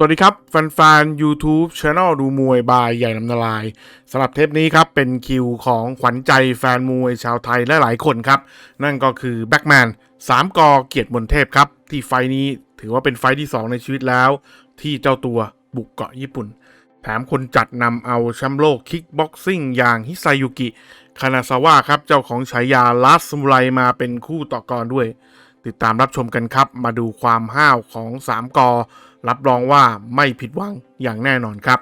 สวัสดีครับ แฟนๆ YouTube Channel ดูมวยบายใหญ่ลำนาลายสำหรับเทปนี้ครับ เป็นคิวของขวัญใจแฟนมวยชาวไทยและหลายคนครับ นั่นก็คือแบ็กแมนสามกอเกียรติมนเทพครับ ที่ไฟนี้ถือว่าเป็นไฟที่ 2 ในชีวิตแล้ว ที่เจ้าตัวบุกเกาะญี่ปุ่น แถมคนจัดนำเอาแชมป์โลกคิกบ็อกซิ่งอย่างฮิไซยุกิ คานาซาวะครับ เจ้าของฉายาลัสมุไรมาเป็นคู่ต่อกรด้วย ติดตามรับชมกันครับมาดูความห้าวของ3กอ รับรองว่าไม่ผิดหวังอย่างแน่นอนครับ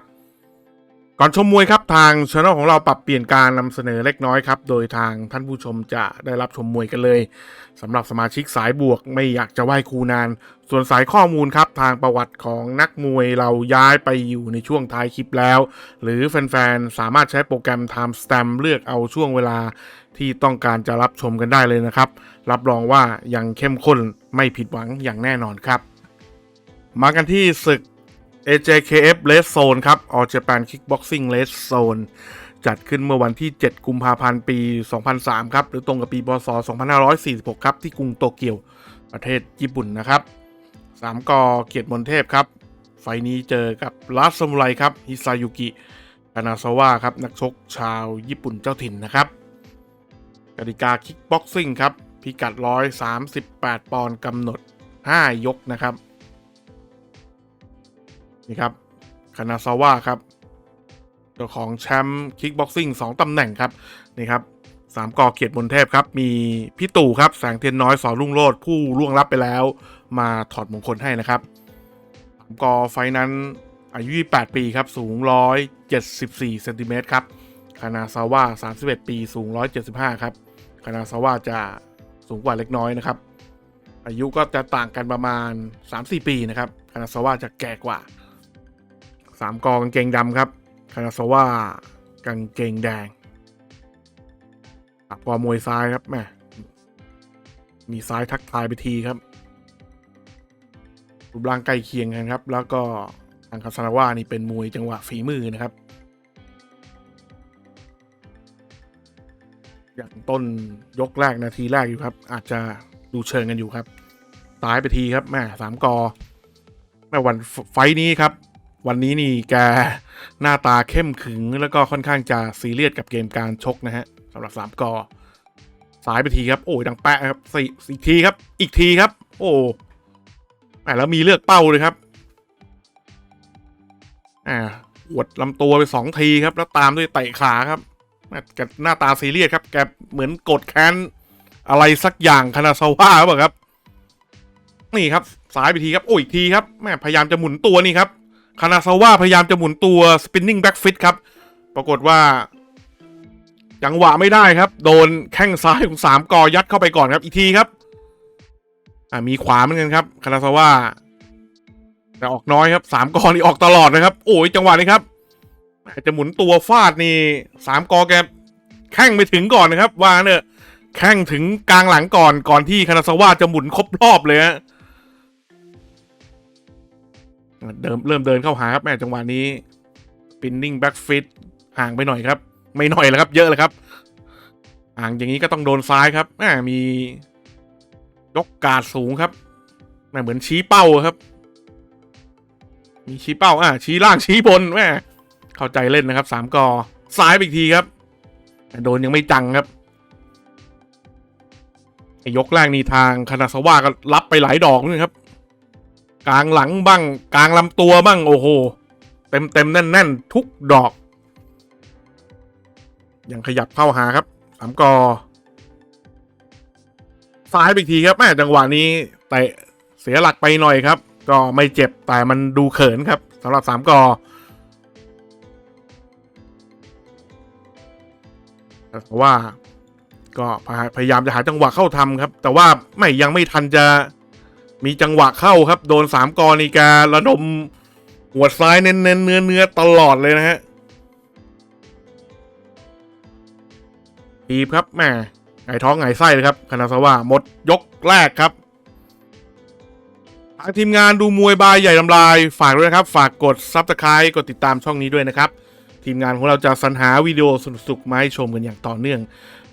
ก่อนชมมวยครับทางช่องของเราปรับเปลี่ยนการนำเสนอเล็กน้อยครับ โดยทางท่านผู้ชมจะได้รับชมมวยกันเลยสำหรับสมาชิกสายบวกไม่อยากจะไหว้ครูนาน ส่วนสายข้อมูลครับทางประวัติของนักมวยเราย้ายไปอยู่ในช่วงท้ายคลิปแล้ว หรือแฟนๆสามารถใช้โปรแกรม Time Stamp เลือกเอาช่วงเวลาที่ต้องการจะรับชมกันได้เลยนะครับ รับรองว่ายังเข้มข้นไม่ผิดหวังอย่างแน่นอนครับ มากันที่ศึก AJKF Red Zone ครับ All Japan Kickboxing Red Zone จัดขึ้นเมื่อวันที่ 7 กุมภาพันธ์ ปี 2003 ครับ หรือตรงกับปีพศ2546 ครับ ที่กรุงโตเกียว ประเทศญี่ปุ่นนะครับ สามกอเกียรติมนเทพครับ ไฟนี้เจอกับลัสซามูไรครับ ฮิซายุกิคานาซาวะครับ นักชกชาวญี่ปุ่นเจ้าถิ่นนะครับกติกาคิกบ็อกซิ่งครับ พิกัด 138 ปอนด์กำหนด 5 ยกนะครับ นี่ครับคานาซาวะครับเจ้าของแชมป์คิกบ็อกซิ่งสองตำแหน่งครับนี่ครับสามกอเกียรติมนเทพครับ มีพี่ตู่ครับแสงเทียนน้อยสอนรุ่งโรดผู้ล่วงลับไปแล้ว มาถอดมงคลให้นะครับสามกอไฟนั้นอายุ 28 ปีครับ สูง 174เซนติเมตรครับคานาซาวะ31 ปี สูง 175 ครับคานาซาวะจะสูงกว่าเล็กน้อยนะครับ อายุก็จะต่างกันประมาณ 3-4 ปีนะครับคานาซาวะจะแก่กว่า สามกองกางเกงดำครับคานาซาวะกางเกงแดงปอมวยซ้ายครับแม่มีซ้ายทักทายไปทีครับรูปร่างใกล้เคียงกันครับ แล้วก็ทางคาซานาวะนี่เป็นมวยจังหวะฝีมือนะครับ อย่างต้นยกแรกนาทีแรกอยู่ครับ อาจจะดูเชิงกันอยู่ครับซ้ายไปทีครับแม่สามกอแม่วันไฟนี้ครับ วันนี้นี่แกหน้าตาเข้มขึงแล้วก็ค่อนข้างจะซีเรียสกับเกมการชกนะฮะสำหรับสามกอสายไปทีครับ โอ้ยดังแปะครับสี่อีกทีครับ อีกทีครับ โอ้แหมแล้วมีเลือกเป้าเลยครับ อ่าหวดลำตัวไปสองทีครับ แล้วตามด้วยเตะขาครับแม่แกหน้าตาซีเรียสครับ แกเหมือนกดแค้นอะไรสักอย่างคานาซาวะหรือเปล่าครับ นี่ครับ สายไปทีครับ โอ้ยอีกทีครับแม่พยายามจะหมุนตัวนี่ครับ คานาซาวะพยายามจะหมุนตัว spinning back fit ครับ ปรากฏว่าจังหวะไม่ได้ครับ โดนแข้งซ้ายของสามกอยัดเข้าไปก่อนครับ อีกทีครับอ่ามีขวาเหมือนกันครับคานาซาวะแต่ออกน้อยครับสามกอนี่ออกตลอดนะครับ โอ้ยจังหวะนี้ครับจะหมุนตัวฟาดนี่สามกอแกแข้งไปถึงก่อนนะครับว่าเนี่ยแข้งถึงกลางหลังก่อนก่อนที่คานาซาวะจะหมุนครบรอบเลยฮะ เดิมเริ่มเดินเข้าหาครับแม่จังหวะนี้ spinning back fit ห่างไปหน่อยครับ ไม่หน่อยแล้วครับ เยอะเลยครับ ห่างอย่างนี้ก็ต้องโดนซ้ายครับแม่มียกการดสูงครับแม่เหมือนชี้เป้าครับ มีชี้เป้าอะชี้ล่างชี้บนแม่เข้าใจเล่นนะครับสามกอซ้ายไปอีกทีครับโดนยังไม่จังครับยกแรกนี่ทางคานาซาวะก็รับไปหลายดอกเลยครับ กลางหลังบ้าง กลางลำตัวบ้าง โอ้โห เต็มเต็มแน่นแน่นทุกดอก ยังขยับเข้าหาครับสามกอซ้ายไปอีกทีครับแม่จังหวะนี้เตะเสียหลักไปหน่อยครับ ก็ไม่เจ็บแต่มันดูเขินครับสำหรับสามกอแต่ว่าก็พยายามจะหาจังหวะเข้าทำครับ แต่ว่าไม่ยังไม่ทันจะ มีจังหวะเข้าครับ โดนสามกอนีการระดมหัวซ้ายเน้นเน้นเนื้อเนื้อตลอดเลยนะฮะทีบครับแม่ไงท้องไงไส้เลยครับคานาซาวะหมดยกแรกครับทางทีมงานดูมวยบายใหญ่ลำลาย ฝากด้วยนะครับ ฝากกดซับสไคร b e กดติดตามช่องนี้ด้วยนะครับ ทีมงานของเราจะสรรหาวิดีโอสนุกๆมาให้ชมกันอย่างต่อเนื่อง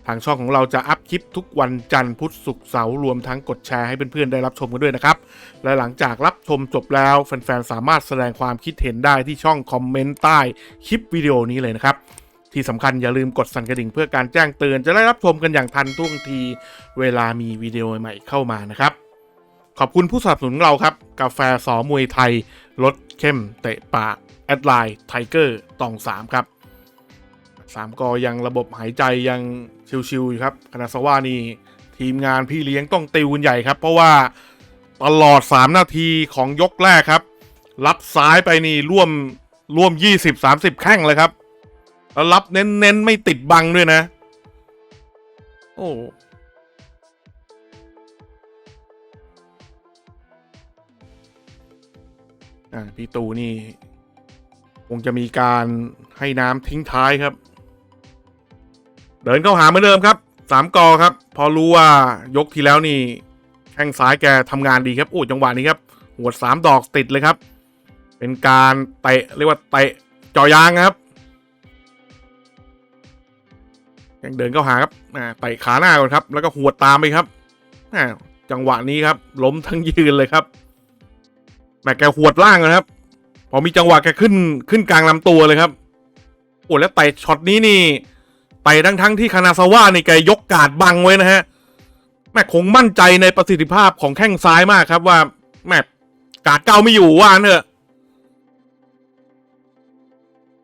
ทางช่องของเราจะอัพคลิปทุกวันจันทร์พุธศุกร์เสาร์รวมทั้งกดแชร์ให้เพื่อนๆได้รับชมกันด้วยนะครับ และหลังจากรับชมจบแล้วแฟนๆสามารถแสดงความคิดเห็นได้ที่ช่องคอมเมนต์ใต้คลิปวิดีโอนี้เลยนะครับที่สำคัญอย่าลืมกดสั่นกระดิ่งเพื่อการแจ้งเตือนจะได้รับชมกันอย่างทันท่วงทีเวลามีวิดีโอใหม่เข้ามานะครับ ขอบคุณผู้สนับสนุนเราครับ กาแฟสอมวยไทยรสเข้มเตะปาก แอดไลน์ไทเกอร์ตองสามครับ สามกอยังระบบหายใจยังชิวๆอยู่ครับคณะสว่านี่ทีมงานพี่เลี้ยงต้องติวกันใหญ่ครับ เพราะว่าตลอด 3 นาทีของยกแรกครับ รับซ้ายไปนี่ร่วมร่วม 20-30 แข้งเลยครับ แล้วรับเน้นๆ ไม่ติดบังด้วยนะ โอ้พี่ตูนี่ คงจะมีการให้น้ำทิ้งท้ายครับ เดินเข้าหาเหมือนเดิมครับสามกอครับ พอรู้ว่ายกที่แล้วนี่แข้งซ้ายแกทำงานดีครับโอ้จังหวะนี้ครับหัวดสามดอกติดเลยครับ เป็นการเตะเรียกว่าเตะเจ่อยางครับยังเดินเข้าหาครับอ่เตะขาหน้าก่อนครับ แล้วก็หัวดตามไปครับจังหวะนี้ครับ ล้มทั้งยืนเลยครับแม่แกหัวดล่างนะครับ พอมีจังหวะแกขึ้นขึ้นกลางลำตัวเลยครับโอ้แล้วเตะช็อตนี้นี่ เตะทั้งทั้งที่คานาซาวะนี่แกยกกาดบังไว้นะฮะ แม่คงมั่นใจในประสิทธิภาพของแข้งซ้ายมากครับว่า แม่กาดเก้าไม่อยู่ว่านเถอะ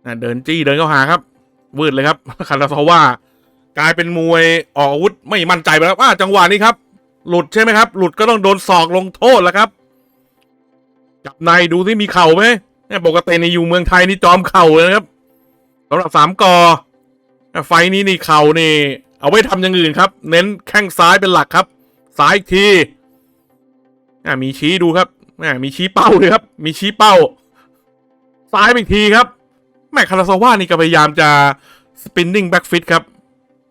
อะเดินจี้เดินเข้าหาครับ วืดเลยครับคาราซาว่ากลายเป็นมวยออกอาวุธไม่มั่นใจไปแล้วว่าจังหวะนี้ครับ หลุดใช่ไหมครับ หลุดก็ต้องโดนศอกลงโทษแล้วครับ จับในดูที่มีเข่าไหมเนี่ยปกติในอยู่เมืองไทยนี่จอมเข่าเลยนะครับสำหรับสามกอ ไฟนี้นี่เข่านี่ เอาไว้ทำอย่างอื่นครับ เน้นแข้งซ้ายเป็นหลักครับ ซ้ายอีกทีอะมีชี้ดูครับอะมีชี้เป้าเลยครับ มีชี้เป้า ซ้ายไปอีกทีครับ แม่คาราซาว่านี่ก็พยายามจะ spinning back fit ครับ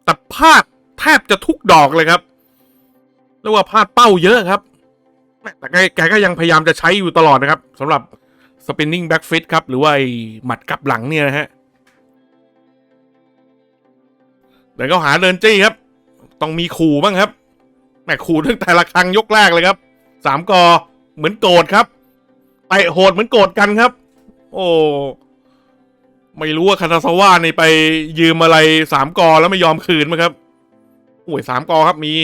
แต่พลาดแทบจะทุกดอกเลยครับเรียกว่าพลาดเป้าเยอะครับ แต่แกแกก็ยังพยายามจะใช้อยู่ตลอดนะครับสำหรับ spinning back fit ครับ หรือว่าหมัดกลับหลังเนี่ยนะฮะ เดินเข้าหาเดินจี้ครับ ต้องมีขู่บ้างครับแหม่ขู่ตั้งแต่ละครั้งยกแรกเลยครับสามกอเหมือนโกรธครับไปโหดเหมือนโกรธกันครับ โอ้ไม่รู้ว่าคาตาซาว่านี่ไปยืมอะไรสามกอแล้วไม่ยอมคืนมั้งครับโอ้ยสามกอครับมี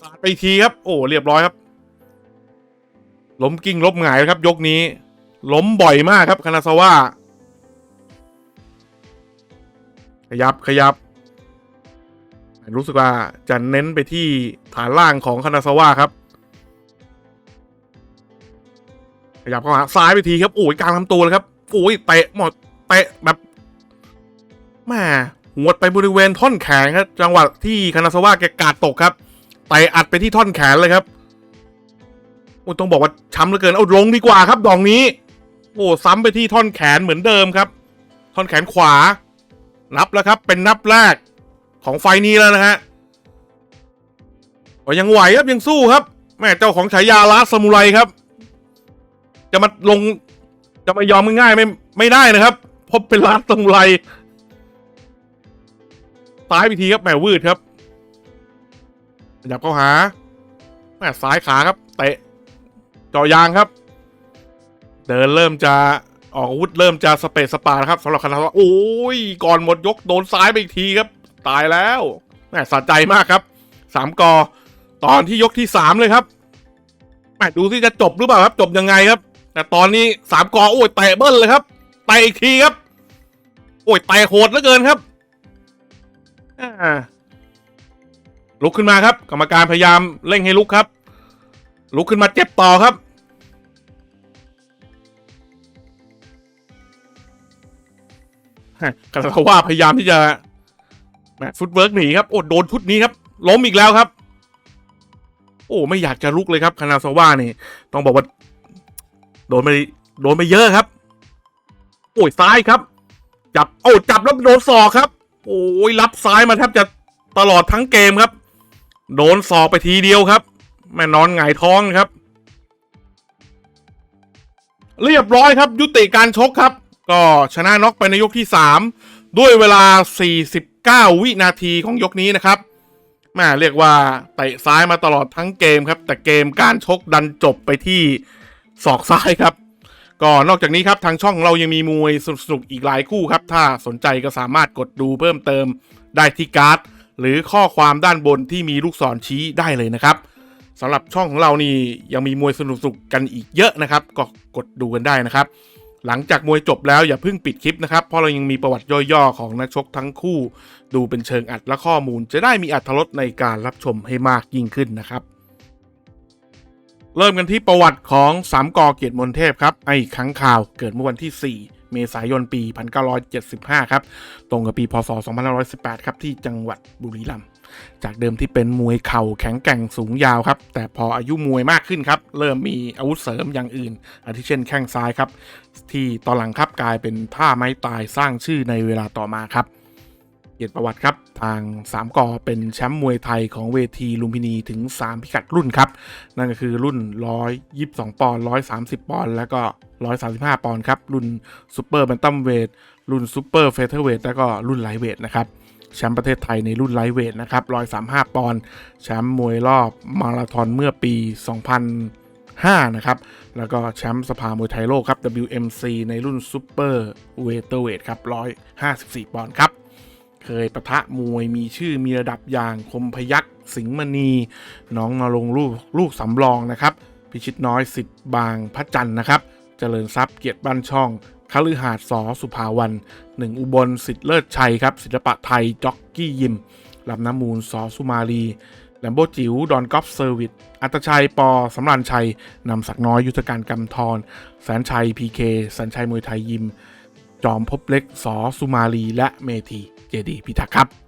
สาดไปทีครับ โอ้เรียบร้อยครับ ล้มกิ้งล้มหงายครับ ยกนี้ ล้มบ่อยมากครับคานาซาว่าขยับขยับ รู้สึกว่าจะเน้นไปที่ฐานล่างของคานาซาวะครับขยับเข้าหาซ้ายไปทีครับโอ้ยกลางลำตัวเลยครับโอ้ยเตะหมดเตะแบบแม่หวดไปบริเวณท่อนแขนครับจังหวะที่คานาซาวะแกกาดตกครับเตะอัดไปที่ท่อนแขนเลยครับโอ้ยต้องบอกว่าช้ำเหลือเกินเอาลงดีกว่าครับดอกนี้ โอ้ซ้ำไปที่ท่อนแขนเหมือนเดิมครับ ท่อนแขนขวา นับแล้วครับ เป็นนับแรก ของไฟนี้แล้วนะฮะก็ยังไหวครับยังสู้ครับ แม่เจ้าของฉายาลาสมูไรครับ จะมาลงจะมายอมง่ายๆไม่ไม่ได้นะครับพราะเป็นลาสมูไรซ้ายไปทีครับแม่วืดครับขยับเข้าหาแม่ซ้ายขาครับเตะเจอยางครับ เดินเริ่มจะออกอาวุธเริ่มจะสเปซสปาครับสำหรับคณะว่าโอ้ยก่อนหมดยกโดนซ้ายไปอีกทีครับ ตายแล้วแหมสะใจมากครับสามกอตอนที่ยกที่สามเลยครับแหมดูที่จะจบหรือเปล่าครับ จบยังไงครับ แต่ตอนนี้สามกอโอ้ยเตะเบิ้ลเลยครับเตะอีกทีครับ โอ้ยเตะโหดเหลือเกินครับลุกขึ้นมาครับ กรรมการพยายามเร่งให้ลุกครับ ลุกขึ้นมาเจ็บต่อครับคาราว่าพยายามที่จะ แหมฟุตเวิร์กหนีครับโอ้โดนชุดนี้ครับ ล้มอีกแล้วครับ โอ้ไม่อยากจะลุกเลยครับคานาซาว่านี่ ต้องบอกว่า โดนไปโดนไปเยอะครับ โอ้ยซ้ายครับ จับโอ้จับแล้วโดนศอกครับ โอ้ยรับซ้ายมาแทบจะตลอดทั้งเกมครับ โดนศอกไปทีเดียวครับ แม่นอนหงายท้องครับ เรียบร้อยครับ ยุติการชกครับ ก็ชนะน็อกไปในยกที่สาม ด้วยเวลา 49 วินาทีของยกนี้นะครับแม่เรียกว่าเตะซ้ายมาตลอดทั้งเกมครับ แต่เกมการชกดันจบไปที่ศอกซ้ายครับ ก็นอกจากนี้ครับทางช่องเรายังมีมวยสนุกๆอีกหลายคู่ครับ ถ้าสนใจก็สามารถกดดูเพิ่มเติมได้ที่การ์ด หรือข้อความด้านบนที่มีลูกศรชี้ได้เลยนะครับสำหรับช่องของเรานี่ยังมีมวยสนุกๆกันอีกเยอะนะครับ ก็กดดูกันได้นะครับ หลังจากมวยจบแล้วอย่าเพิ่งปิดคลิปนะครับ เพราะเรายังมีประวัติย่อๆของนักชกทั้งคู่ ดูเป็นเชิงอัดและข้อมูล จะได้มีอัธรสในการรับชมให้มากยิ่งขึ้นนะครับ เริ่มกันที่ประวัติของสามกอเกียรติมนเทพครับไอ้ค้างข่าวเกิดเมื่อวันที่ 4เมษายนปี 1975 ครับ ตรงกับปี พศ 2518 ครับ ที่จังหวัดบุรีรัมย์ จากเดิมที่เป็นมวยเข่าแข็งแกร่งสูงยาวครับ แต่พออายุมวยมากขึ้นครับ เริ่มมีอาวุธเสริมอย่างอื่น อาทิเช่นแข้งซ้ายครับ ที่ตอนหลังครับกลายเป็นท่าไม้ตายสร้างชื่อในเวลาต่อมาครับเกียรติประวัติครับ ทาง 3กอเป็นแชมป์มวยไทยของเวทีลุมพินีถึง 3 พิกัดรุ่นครับ นั่นก็คือรุ่น 122 ปอนด์ 130 ปอนด์ แล้วก็ 135 ปอนด์ครับ รุ่นซูเปอร์แบนตัมเวท รุ่นซูเปอร์เฟเธอร์เวท แล้วก็รุ่นไลท์เวทนะครับ แชมป์ประเทศไทยในรุ่นไลท์เวทนะครับ135ปอนด์แชมป์มวยรอบมาราธอนเมื่อปี 2005 นะครับ แล้วก็แชมป์สภามวยไทยโลกครับ WMC ในรุ่นซูเปอร์เวเตอร์เวทครับ154ปอนด์ครับ เคยประทะมวยมีชื่อมีระดับอย่างคมพยักษ์สิงห์มณีน้องนรงลูกลูกสำรองนะครับ พิชิตน้อยสิทธิ์บางพระจันทร์นะครับเจริญทรัพย์เกียรติบ้านช่อง คฤหาสน์สอสุภาวันหนึ่งอุบลสิทธิ์เลิศชัยครับศิลปะไทยจ็อกกี้ยิมลำน้ำมูลสอสุมาลีแลมโบจิ๋วดอนกอล์ฟเซอร์วิสอัตชัยปอสำรานชัยนำสักน้อยยุทธการกำทรแสนชัยพีเคแสนชัยมวยไทยยิม จอมพบเล็กสอสุมาลีและเมธีเจดีพิทักษ์ครับ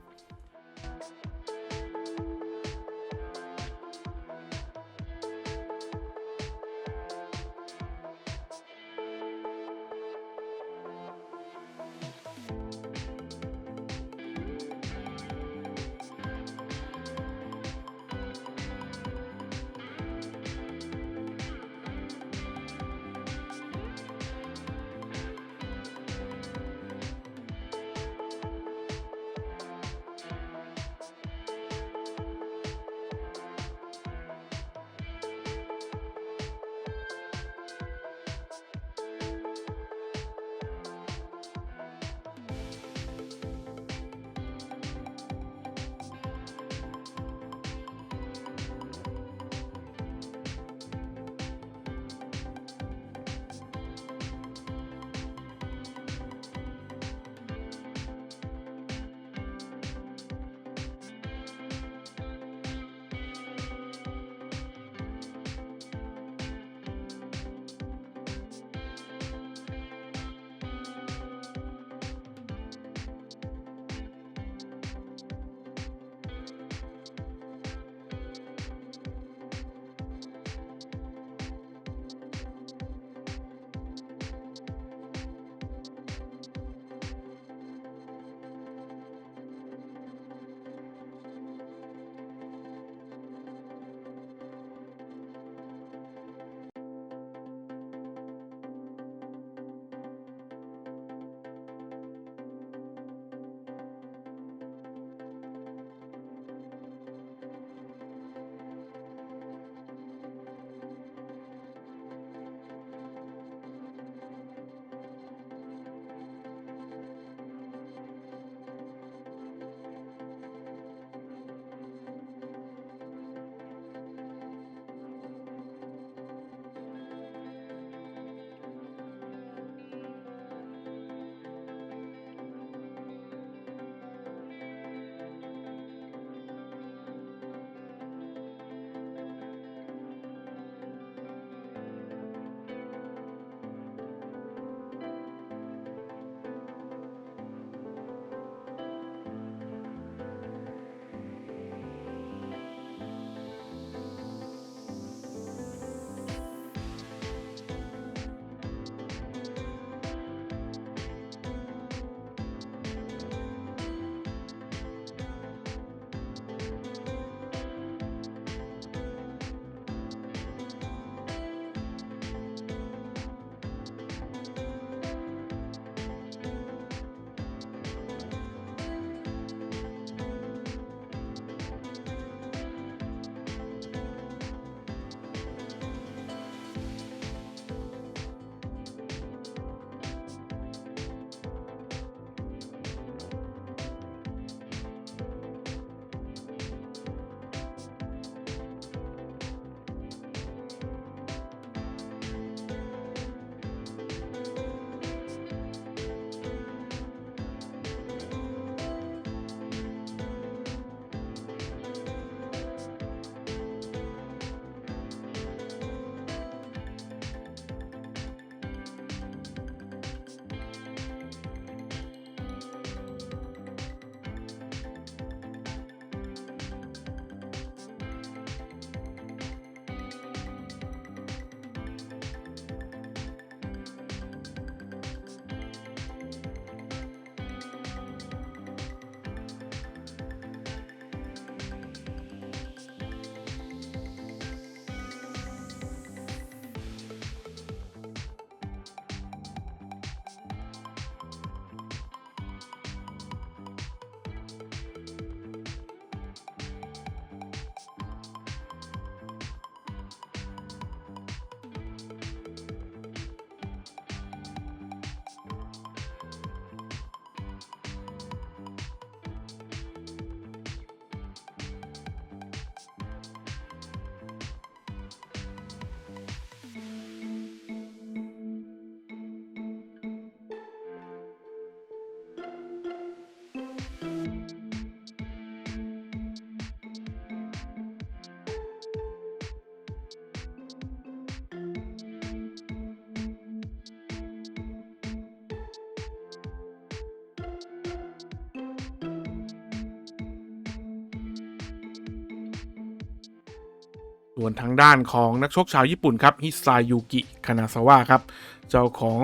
ส่วนทางด้านของนักชกชาวญี่ปุ่นครับฮิซายุกิคานาซาวะครับเจ้าของ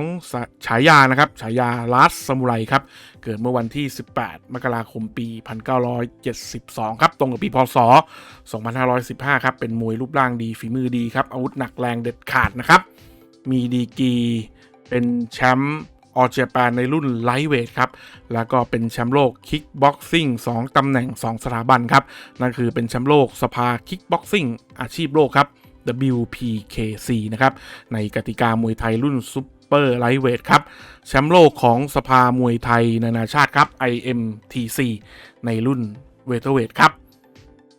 ฉายานะครับฉายาลัสซามูไรครับเกิดเมื่อวันที่ 18 มกราคมปี 1972 ครับตรงกับปีพศ 2515 ครับเป็นมวยรูปร่างดีฝีมือดีครับอาวุธหนักแรงเด็ดขาดนะครับมีดีกีเป็นแชมป์ ออเจแปนในรุ่นไลท์เวทครับ แล้วก็เป็นแชมป์โลกคิกบ็อกซิ่ง2ตำแหน่ง 2 สถาบันครับ นั่นคือเป็นแชมป์โลกสภาคิกบ็อกซิ่งอาชีพโลกครับ WPKC นะครับ ในกติกามวยไทยรุ่นซุปเปอร์ไลท์เวทครับ แชมป์โลกของสภามวยไทยนานาชาติครับ IMTC ในรุ่นเวเทอร์เวทครับ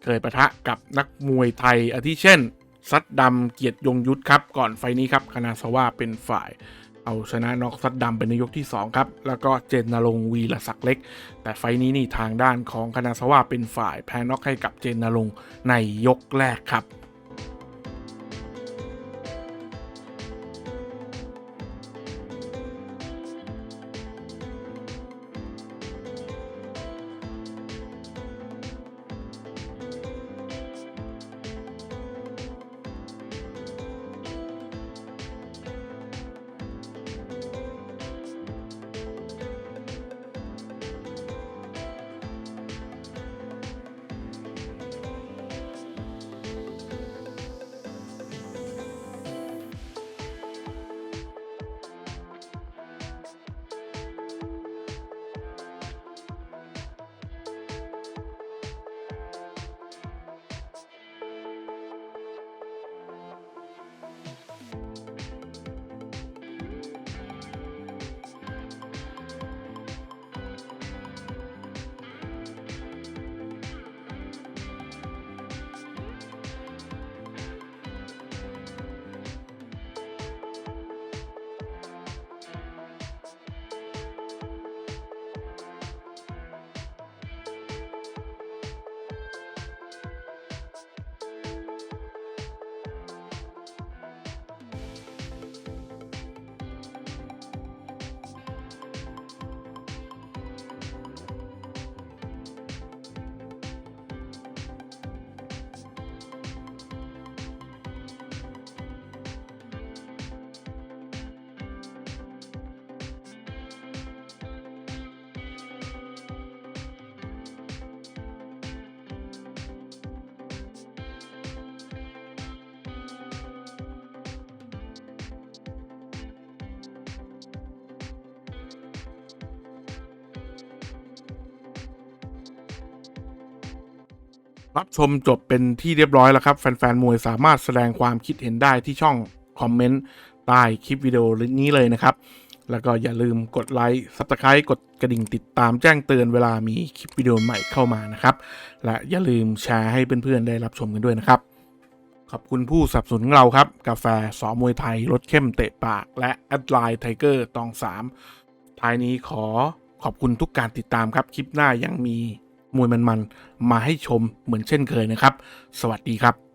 เคยประทะกับนักมวยไทยอาทิเช่นซัดดำเกียรติยงยุทธครับ ก่อนไฟนี้ครับคณาสว่าเป็นฝ่าย เอาชนะน็อกซัดดำเป็นในยกที่ 2 ครับ แล้วก็เจนนรงวีรศักเล็ก แต่ไฟนี้นี่ทางด้านของคณะสวาเป็นฝ่ายแพ้น็อกให้กับเจนนรงในยกแรกครับ รับชมจบเป็นที่เรียบร้อยแล้วครับ แฟนๆมวยสามารถแสดงความคิดเห็นได้ที่ช่องคอมเมนต์ใต้คลิปวิดีโอนี้เลยนะครับ แล้วก็อย่าลืมกดไลค์ซับสไคร b ์กดกระดิ่งติดตามแจ้งเตือนเวลามีคลิปวิดีโอใหม่เข้ามานะครับ และอย่าลืมแชร์ให้เพื่อนๆได้รับชมกันด้วยนะครับ ขอบคุณผู้สนับสนุนเราครับ กาแฟสอมวยไทยรสเข้มเตะปาก และแอดไลน์ไทเกอร์ตอง3ท้ายนี้ขอขอบคุณทุกการติดตามครับคลิปหน้ายังมี มวยมันๆมาให้ชมเหมือนเช่นเคยนะครับ สวัสดีครับ